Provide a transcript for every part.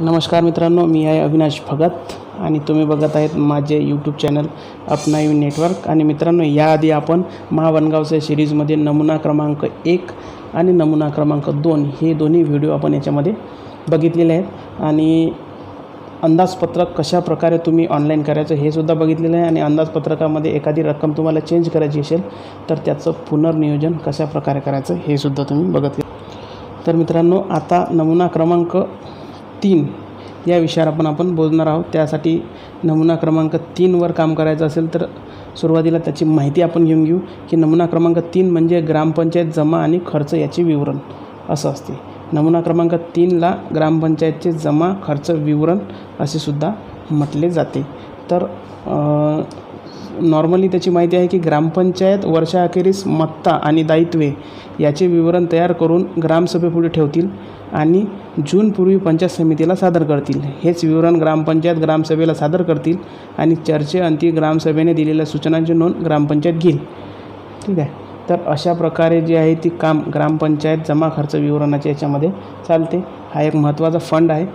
नमस्कार मित्रांनो मी आहे अविनाश भगत आणि तुम्ही बघत आहेत माझे यूट्यूब चॅनल अपनायू नेटवर्क आणि मित्रांनो याआधी आपण महावनगावच्या सिरीजमध्ये नमुना क्रमांक एक आणि नमुना क्रमांक दोन हे दोन्ही व्हिडिओ आपण याच्यामध्ये बघितलेले आहेत. आणि अंदाजपत्रक कशा प्रकारे तुम्ही ऑनलाईन करायचं हे सुद्धा बघितलेलं आहे. आणि अंदाजपत्रकामध्ये एखादी रक्कम तुम्हाला चेंज करायची असेल तर त्याचं पुनर्नियोजन कशा प्रकारे करायचं हे सुद्धा तुम्ही बघितले तर मित्रांनो आता नमुना क्रमांक तीन या विषयावर आपण आपण बोलणार आहोत. त्यासाठी नमुना क्रमांक तीनवर काम करायचं असेल तर सुरुवातीला त्याची माहिती आपण घेऊन घेऊ की नमुना क्रमांक तीन म्हणजे ग्रामपंचायत जमा आणि खर्च याचे विवरण असं असते. नमुना क्रमांक तीनला ग्रामपंचायतचे जमा खर्च विवरण असे सुद्धा म्हटले जाते. तर नॉर्मली त्याची माहिती आहे की ग्रामपंचायत वर्षाअखेरीस मत्ता आणि दायित्वे याचे विवरण तयार करून ग्रामसभेपुढे ठेवतील आणि जूनपूर्वी पंचायत समितीला सादर करतील. हेच विवरण ग्रामपंचायत ग्रामसभेला सादर करतील आणि चर्चेअंती ग्रामसभेने दिलेल्या सूचनांची नोंद ग्रामपंचायत घेईल. ठीक आहे? तर अशा प्रकारे जे आहे ती काम ग्रामपंचायत जमा खर्च विवरणाच्या याच्यामध्ये चालते. हा एक महत्त्वाचा फंड आहे.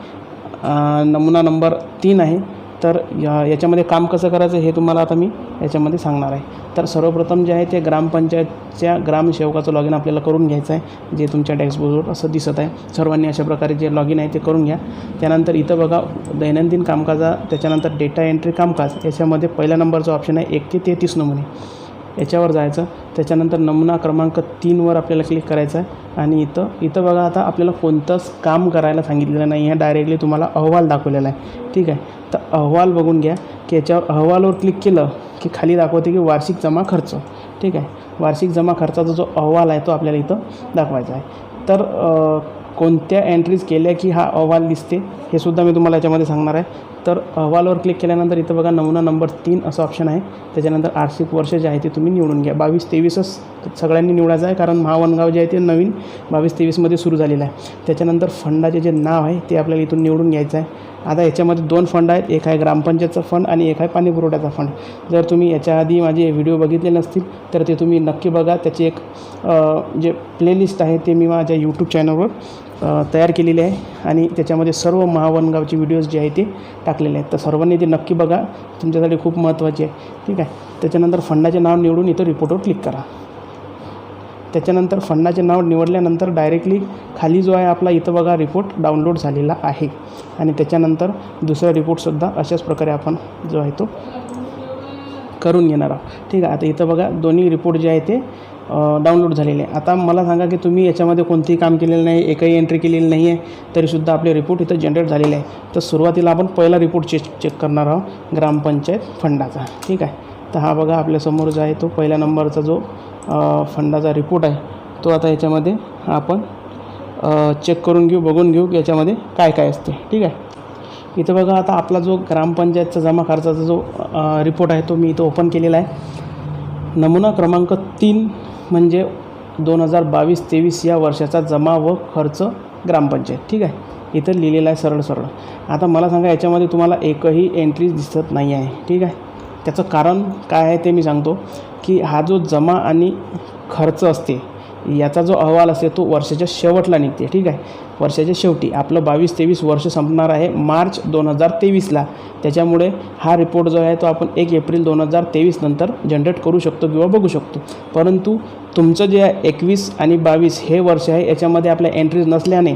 नमुना नंबर तीन आहे. तर या याच्यामध्ये काम कसं करायचं हे तुम्हाला आता मी याच्यामध्ये सांगणार आहे. तर सर्वप्रथम जे आहे ते ग्रामपंचायतच्या ग्रामसेवकाचं लॉगिन आपल्याला करून घ्यायचं आहे जे तुमच्या डॅशबोर्डवर असं दिसत आहे. सर्वांनी अशा प्रकारे जे लॉगिन आहे ते करून घ्या. त्यानंतर इथं बघा दैनंदिन कामकाजा त्याच्यानंतर डेटा एंट्री कामकाज याच्यामध्ये पहिल्या नंबरचा ऑप्शन आहे एक ते तेहतीस नमुने. याच्यावर जायचं. त्याच्यानंतर नमुना क्रमांक तीनवर आपल्याला क्लिक करायचं आहे. आणि इथं इथं बघा आता आपल्याला कोणतंच काम करायला सांगितलेलं नाही आहे. डायरेक्टली तुम्हाला अहवाल दाखवलेला आहे. ठीक आहे? तर अहवाल बघून घ्या की याच्यावर अहवालवर क्लिक केलं की खाली दाखवते की वार्षिक जमा खर्च. ठीक आहे? वार्षिक जमा खर्चाचा जो अहवाल आहे तो आपल्याला इथं दाखवायचा आहे. तर कोणत्या एंट्रीज केल्या की हा अहवाल दिसते हे सुद्धा मी तुम्हाला याच्यामध्ये सांगणार आहे. तर अहवालवर क्लिक केल्यानंतर इथं बघा नमुना नंबर तीन असं ऑप्शन आहे. त्याच्यानंतर आर्थिक वर्ष जे आहे ते तुम्ही निवडून घ्या. बावीस तेवीसच सगळ्यांनी निवडायचं आहे कारण महावनगाव जे आहे ते नवीन बावीस तेवीसमध्ये सुरू झालेलं आहे. त्याच्यानंतर फंडाचे जे नाव आहे ते आपल्याला इथून निवडून घ्यायचं आहे. आता याच्यामध्ये दोन फंड आहेत. एक आहे ग्रामपंचायतचा फंड आणि एक आहे पाणी पुरवठ्याचा फंड. जर तुम्ही याच्या आधी माझे व्हिडिओ बघितले नसतील तर ते तुम्ही नक्की बघा. त्याची एक जे प्लेलिस्ट आहे ते मी माझ्या यूट्यूब चॅनलवर तयार केलेली आहे. आणि त्याच्यामध्ये सर्व महावनगावचे व्हिडिओज जे आहे ते टाकलेले आहेत. तर सर्वांनी ते नक्की बघा. तुमच्यासाठी खूप महत्त्वाचे आहे. ठीक आहे? त्याच्यानंतर फंडाचे नाव निवडून इथं रिपोर्टवर क्लिक करा. त्याच्यानंतर फंडाचे नाव निवडल्यानंतर डायरेक्टली खाली जो आहे आपला इथं बघा रिपोर्ट डाउनलोड झालेला आहे. आणि त्याच्यानंतर दुसरा रिपोर्टसुद्धा अशाच प्रकारे आपण जो आहे तो करून घेणार आहोत. ठीक आहे? आता इथं बघा दोन्ही रिपोर्ट जे आहे ते डाउनलोड झालेले. आहे आता मला सांगा की तुम्ही याच्यामध्ये कोणतेही काम केलेलं नाही एकही एंट्री केलेली नाही आहे तरीसुद्धा आपले रिपोर्ट इथं जनरेट झालेले आहे. तर सुरुवातीला आपण पहिला रिपोर्ट चेक चेक करणार आहोत ग्रामपंचायत फंडाचा. ठीक आहे? तर हा बघा आपल्यासमोर जो आहे तो पहिल्या नंबरचा जो फंडाचा रिपोर्ट आहे तो आता याच्यामध्ये आपण चेक करून घेऊ बघून घेऊ की याच्यामध्ये काय काय असते. ठीक आहे? इथं बघा आता आपला जो ग्रामपंचायतचा जमा खर्चाचा जो रिपोर्ट आहे तो मी इथं ओपन केलेला आहे. नमुना क्रमांक तीन म्हणजे दोन हजार बावीस तेवीस या वर्षाचा जमा व खर्च ग्रामपंचायत. ठीक आहे? इथं लिहिलेलं आहे सरळ सरळ. आता मला सांगा याच्यामध्ये तुम्हाला एकही एंट्री दिसत नाही आहे. ठीक आहे? त्याचं कारण काय आहे ते मी सांगतो की हा जो जमा आणि खर्च असते याचा जो अहवाल असते तो वर्षाच्या शेवटला निघते ठीक आहे? वर्षाच्या शेवटी. आपलं बावीस तेवीस वर्ष संपणार आहे मार्च दोन हजार तेवीसला. त्याच्यामुळे हा रिपोर्ट जो आहे तो आपण एक एप्रिल दोन हजार तेवीस नंतर जनरेट करू शकतो किंवा बघू शकतो. परंतु तुमचं जे आहे एकवीस आणि बावीस हे वर्ष आहे याच्यामध्ये आपल्या एंट्रीज नसल्याने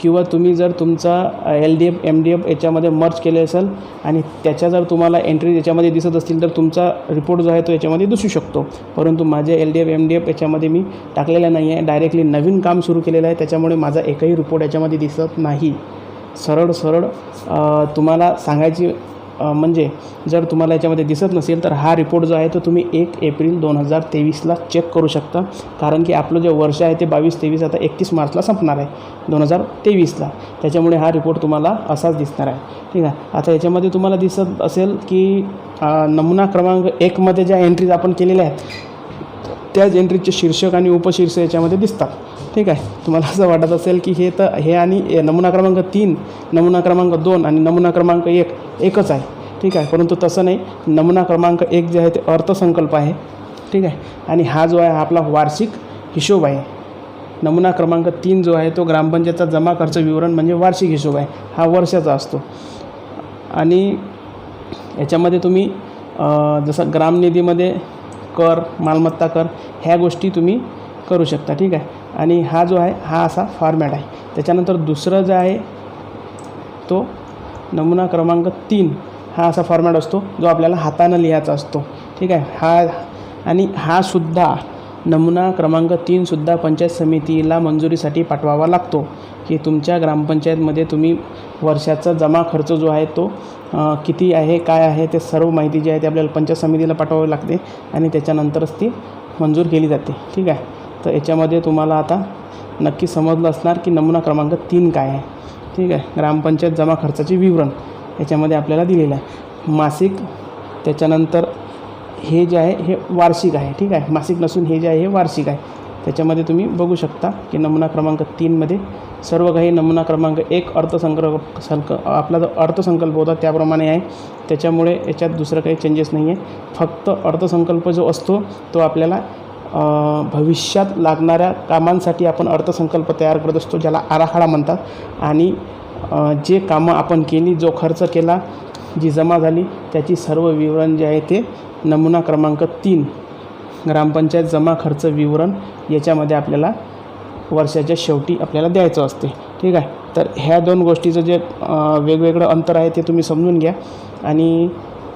किंवा तुम्ही जर तुमचा L D F M D F याच्यामध्ये मर्ज केले असेल आणि त्याच्या जर तुम्हाला एंट्री याच्यामध्ये दिसत असतील तर तुमचा रिपोर्ट जो आहे तो याच्यामध्ये दिसू शकतो. परंतु माझे L D F M D F याच्यामध्ये मी टाकलेला नाही आहे. डायरेक्टली नवीन काम सुरू केलेलं आहे. त्याच्यामुळे माझा एकही रिपोर्ट याच्यामध्ये दिसत नाही. सरळ सरळ तुम्हाला सांगायची म्हणजे जर तुम्हाला याच्यामध्ये दिसत नसेल तर हा रिपोर्ट जो आहे तो तुम्ही एक एप्रिल दोन हजार तेवीसला चेक करू शकता. कारण की आपलं जे वर्ष आहे ते बावीस तेवीस आता एकतीस मार्चला संपणार आहे दोन हजार तेवीसला. त्याच्यामुळे हा रिपोर्ट तुम्हाला असाच दिसणार आहे. ठीक आहे? आता याच्यामध्ये तुम्हाला दिसत असेल की नमुना क्रमांक एकमध्ये ज्या एंट्रीज आपण केलेल्या आहेत त्याच एंट्रीचे शीर्षक आणि उपशीर्षक याच्यामध्ये दिसतात. ठीक आहे? तुम्हाला असं वाटत असेल की हे तर हे आणि नमुना क्रमांक तीन नमुना क्रमांक दोन आणि नमुना क्रमांक एक एकच आहे. ठीक आहे? परंतु तसं नाही. नमुना क्रमांक एक जे आहे ते अर्थसंकल्प आहे. ठीक आहे? आणि हा जो आहे आपला वार्षिक हिशोब आहे. नमुना क्रमांक तीन जो आहे तो ग्रामपंचायतचा जमा खर्च विवरण म्हणजे वार्षिक हिशोब आहे. हा वर्षाचा असतो. आणि याच्यामध्ये तुम्ही जसं ग्रामनिधीमध्ये कर मालमत्ता कर ह्या गोष्टी तुम्ही करू शकता ठीक आहे? आणि हा जो आहे हा असा फॉर्मॅट आहे. त्याच्यानंतर दुसरं जो आहे तो नमुना क्रमांक तीन हा असा फॉर्मॅट असतो जो आपल्याला हातानं लिहायचा असतो ठीक आहे? हा आणि हा सुद्धा नमुना क्रमांक तीनसुद्धा पंचायत समितीला मंजुरीसाठी पाठवावा लागतो. की तुमच्या ग्रामपंचायतमध्ये तुम्ही वर्षाचा जमा खर्च जो आहे तो किती आहे काय आहे ते सर्व माहिती जी आहे ते आपल्याला पंचायत समितीला पाठवावी लागते आणि त्याच्यानंतरच ती मंजूर केली जाते. ठीक आहे? तर याच्यामध्ये तुम्हाला आता नक्की समजलं असणार की नमुना क्रमांक तीन काय आहे. ठीक आहे? ग्रामपंचायत जमा खर्चाचे विवरण याच्यामध्ये आपल्याला दिलेलं आहे. मासिक त्याच्यानंतर हे जे आहे हे वार्षिक आहे ठीक आहे? मासिक नसून हे जे आहे हे वार्षिक आहे. त्याच्यामध्ये तुम्ही बघू शकता की नमुना क्रमांक तीनमध्ये सर्व काही नमुना क्रमांक एक अर्थसंकल्प संक आपला जो अर्थसंकल्प होता त्याप्रमाणे आहे. त्याच्यामुळे याच्यात दुसरं काही चेंजेस नाही आहे. फक्त अर्थसंकल्प जो असतो तो आपल्याला भविष्यात लागणाऱ्या कामांसाठी आपण अर्थसंकल्प तयार करत असतो ज्याला आराखडा म्हणतात. आणि जे कामं आपण केली जो खर्च केला जी जमा झाली त्याची सर्व विवरण जे आहे ते नमुना क्रमांक तीन ग्रामपंचायत जमा खर्च विवरण याच्यामध्ये आपल्याला वर्षाच्या शेवटी आपल्याला द्यायचं असते. ठीक आहे? तर ह्या दोन गोष्टीचं जे वेगवेगळं अंतर आहे ते तुम्ही समजून घ्या. आणि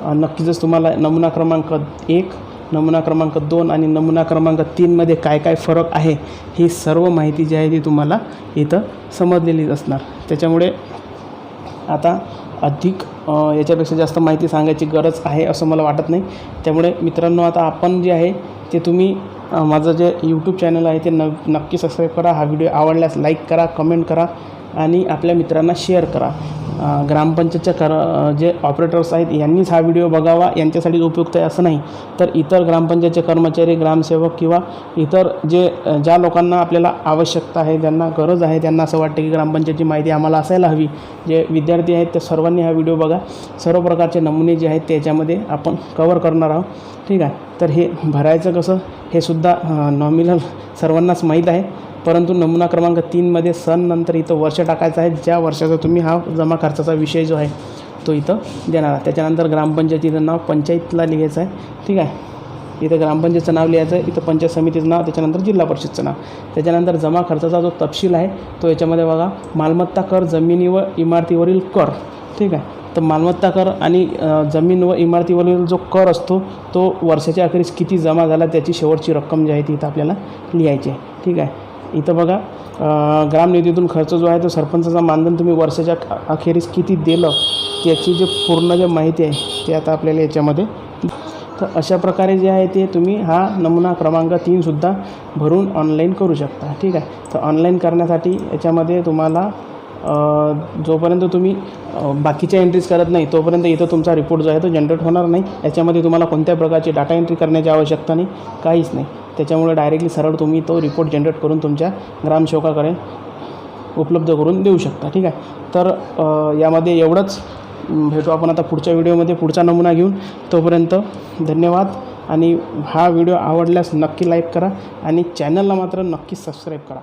नक्कीचच तुम्हाला नमुना क्रमांक एक नमुना क्रमांक दोन आणि नमुना क्रमांक तीनमध्ये काय काय फरक आहे ही सर्व माहिती जी आहे ती तुम्हाला इथं समजलेलीच असणार. त्याच्यामुळे आता अधिक याच्यापेक्षा जास्त माहिती सांगायची गरज आहे असं मला वाटत नाही. त्यामुळे मित्रांनो आता आपण जे आहे ते तुम्ही माझं जे यूट्यूब चॅनल आहे ते न नक्की सबस्क्राईब करा. हा व्हिडिओ आवडल्यास लाईक करा कमेंट करा आणि आपल्या मित्रांना शेअर करा. ग्रामपंचायतच्या कर जे ऑपरेटर्स आहेत यांनीच हा व्हिडिओ बघावा यांच्यासाठी उपयुक्त आहे असं नाही. तर इतर ग्रामपंचायतचे कर्मचारी ग्रामसेवक किंवा इतर जे ज्या लोकांना आपल्याला आवश्यकता आहे ज्यांना गरज आहे त्यांना असं वाटतं की ग्रामपंचायतची माहिती आम्हाला असायला हवी. जे विद्यार्थी आहेत त्या सर्वांनी हा व्हिडिओ बघा. सर्व प्रकारचे नमुने जे आहेत त्याच्यामध्ये आपण कवर करणार आहोत. ठीक आहे? तर हे भरायचं कसं? हे सुद्धा नॉमिनल सर्वांनाच माहीत आहे. परंतु नमुना क्रमांक तीनमध्ये सण नंतर इथं वर्ष टाकायचं आहे. ज्या वर्षाचा तुम्ही हा जमा खर्चाचा विषय जो आहे तो इथं देणार आहे त्याच्यानंतर ग्रामपंचायतीचं नाव पंचायतला लिहायचं आहे. ठीक आहे? इथं ग्रामपंचायतचं नाव लिहायचं आहे. इथं पंचायत समितीचं नाव त्याच्यानंतर जिल्हा परिषदचं नाव. त्याच्यानंतर जमा खर्चाचा जो तपशील आहे तो याच्यामध्ये बघा. मालमत्ता कर जमिनी व इमारतीवरील कर. ठीक आहे? तर मालमत्ता कर आणि जमीन व इमारतीवरील जो कर असतो तो वर्षाच्या अखेरीस किती जमा झाला त्याची शेवटची रक्कम जी आहे ती इथं आपल्याला लिहायची आहे. ठीक आहे? इथं बघा ग्रामनिधीतून खर्च जो आहे तो सरपंचाचा मानधन तुम्ही वर्षाच्या अखेरीस किती दिलं त्याची जे पूर्ण जे माहिती आहे ते आता आपल्याला याच्यामध्ये तर अशा प्रकारे जे आहे ते तुम्ही हा नमुना क्रमांक तीनसुद्धा भरून ऑनलाईन करू शकता ठीक आहे? तर ऑनलाईन करण्यासाठी याच्यामध्ये तुम्हाला जोपर्यंत तुम्ही बाकीच्या एंट्रीज करत नाही तोपर्यंत इथं तुमचा रिपोर्ट जो आहे तो जनरेट होणार नाही. याच्यामध्ये तुम्हाला कोणत्या प्रकारची डाटा एंट्री करण्याची आवश्यकता नाही काहीच नाही. त्याच्यामुळे डायरेक्टली सरळ तुम्ही तो रिपोर्ट जनरेट करून तुमच्या ग्रामसेवकाकडे उपलब्ध करून देऊ शकता ठीक आहे? तर यामध्ये एवढंच. भेटू आपण आता पुढच्या व्हिडिओमध्ये. पुढचा नमुना घेऊन तोपर्यंत धन्यवाद. आणि हा व्हिडिओ आवडल्यास नक्की लाईक करा आणि चॅनलला मात्र नक्की सबस्क्राईब करा.